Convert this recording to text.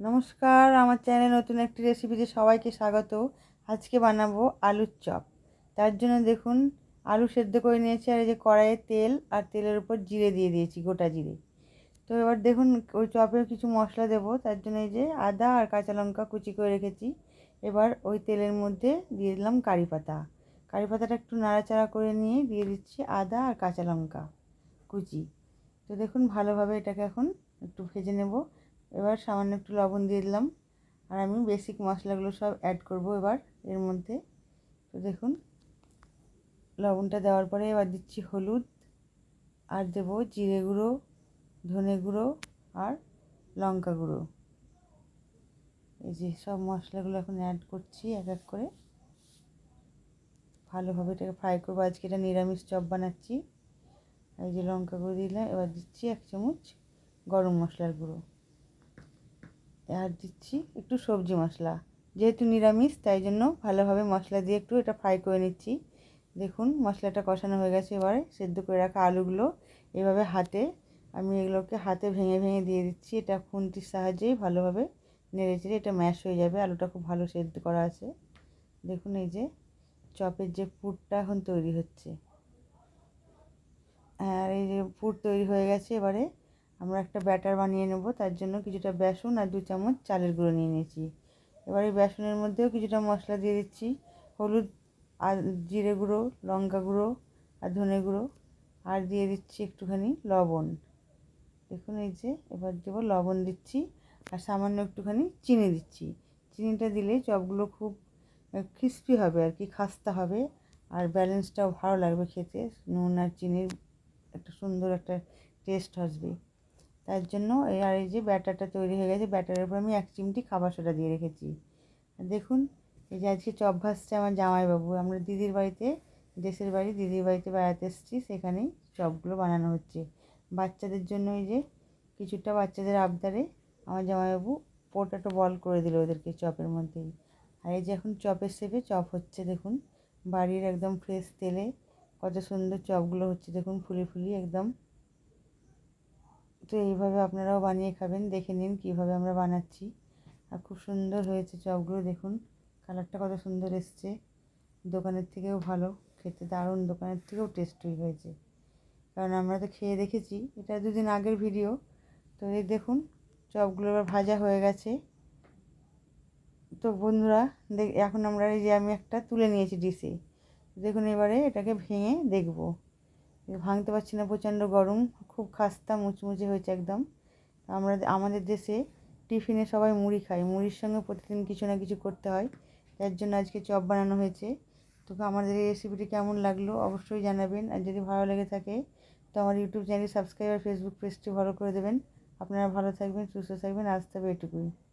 নমস্কার, আমার চ্যানেলে নতুন একটি রেসিপিতে সবাইকে স্বাগত। আজকে বানাবো আলুর চপ। তার জন্য দেখুন, আলু সেদ্ধ করে নিয়েছি আর এই যে কড়াইয়ে তেল আর তেলের উপর জিরে দিয়ে দিয়েছি, গোটা জিরে। তো এবার দেখুন, ওই চপে কিছু মশলা দেবো, তার জন্য এই যে আদা আর কাঁচা লঙ্কা কুচি করে রেখেছি। এবার ওই তেলের মধ্যে দিয়ে দিলাম কারি পাতা। কারি পাতাটা একটু নাড়াচাড়া করে নিয়ে দিয়ে দিচ্ছি আদা আর কাঁচা লঙ্কা কুচি। তো দেখুন, ভালোভাবে এটাকে এখন একটু ভেজে নেব। এবার সামান্য একটু লবণ দিয়ে দিলাম। আর আমি বেসিক মশলাগুলো সব অ্যাড করব এবার এর মধ্যে। তো দেখুন, লবণটা দেওয়ার পরে এবার দিচ্ছি হলুদ, আর দেবো জিরে গুঁড়ো, ধনে গুঁড়ো আর লঙ্কা গুঁড়ো। এই যে সব মশলাগুলো এখন অ্যাড করছি এক এক করে। ভালোভাবে এটাকে ফ্রাই করব। আজকে এটা নিরামিষ চপ বানাচ্ছি। এই যে লঙ্কা গুঁড়ো দিলাম, এবার দিচ্ছি এক চামচ গরম মশলার গুঁড়ো। আর দিচ্ছি একটু সবজি মশলা। যেহেতু নিরামিষ, তাই জন্য ভালোভাবে মশলা দিয়ে একটু এটা ফ্রাই করে নিচ্ছি। দেখুন, মশলাটা কষানো হয়ে গেছে এবারে। সেদ্ধ করে রাখা আলুগুলো এভাবে হাতে আমি এগুলোকে হাতে ভেঙে ভেঙে দিয়ে দিচ্ছি। এটা খুন্তির সাহায্যেই ভালোভাবে নেড়ে চেড়ে এটা ম্যাশ হয়ে যাবে। আলুটা খুব ভালো সেদ্ধ করা আছে। দেখুন এই যে চপের যে পুরটা এখন তৈরি হচ্ছে। আর এই যে পুর তৈরি হয়ে গেছে এবারে আমরা একটা ব্যাটার বানিয়ে নেব, তার জন্য কিছুটা বেসন আর দু চামচ চালের গুঁড়ো নিয়ে নিয়েছি। এবার এই বেসনের মধ্যেও কিছুটা মশলা দিয়ে দিচ্ছি, হলুদ আর জিরে গুঁড়ো, লঙ্কা গুঁড়ো আর ধনে গুঁড়ো, আর দিয়ে দিচ্ছি একটুখানি লবণ। দেখুন এই যে, এবার দেবো লবণ দিচ্ছি আর সামান্য একটুখানি চিনি দিচ্ছি। চিনিটা দিলে চপগুলো খুব ক্রিস্পি হবে আর কি, খাস্তা হবে আর ব্যালেন্সটাও ভালো লাগবে খেতে। নুন আর চিনির একটা সুন্দর একটা টেস্ট আসবে। তার জন্য আর এই যে ব্যাটারটা তৈরি হয়ে গেছে, ব্যাটারের উপর আমি এক চিমটি খাবার সোডা দিয়ে রেখেছি। দেখুন, এই যে আজকে চপ ভাসছে আমার জামাইবাবু, আমরা দিদির বাড়িতে, দেশের বাড়ি, দিদির বাড়িতে বেড়াতে এসেছি, সেখানেই চপগুলো বানানো হচ্ছে। বাচ্চাদের জন্য এই যে কিছুটা বাচ্চাদের আবদারে আমার জামাইবাবু পোটাটো বল করে দিল ওদেরকে চপের মধ্যেই। আর এই যে এখন চপের শেপে চপ হচ্ছে, দেখুন, বাড়ির একদম ফ্রেশ তেলে কত সুন্দর চপগুলো হচ্ছে, দেখুন, ফুলি ফুলি একদম তো এইভাবে আপনারাও বানিয়ে খাবেন। দেখে নিন কীভাবে আমরা বানাচ্ছি। আর খুব সুন্দর হয়েছে চপগুলো, দেখুন। কালারটা কত সুন্দর এসছে। দোকানের থেকেও ভালো, খেতে দারুণ, দোকানের থেকেও টেস্টই হয়েছে। কারণ আমরা তো খেয়ে দেখেছি, এটা দুদিন আগের ভিডিও তো এই দেখুন, চপগুলো এবার ভাজা হয়ে গেছে। তো বন্ধুরা এখন আমরা এই যে আমি একটা তুলে নিয়েছি ডিশে দেখুন এবারে এটাকে ভেঙে দেখব। ভাঙতে পারছি না, প্রচণ্ড গরম, খুব খাস্তা, মুচমুচে হয়েছে একদম। আমরা আমাদের দেশে টিফিনে সবাই মুড়ি খায়। মুড়ির সঙ্গে প্রতিদিন কিছু না কিছু করতে হয়। যার জন্য আজকে চপ বানানো হয়েছে। তো আমাদের এই রেসিপিটি কেমন লাগল অবশ্যই জানাবেন। আর যদি ভালো লেগে থাকে, তো আমার ইউটিউব চ্যানেল সাবস্ক্রাইব আর ফেসবুক পেজটি ফলো করে দেবেন। আপনারা ভালো থাকবেন, সুস্থ থাকবেন, আজ তবে এটুকুই।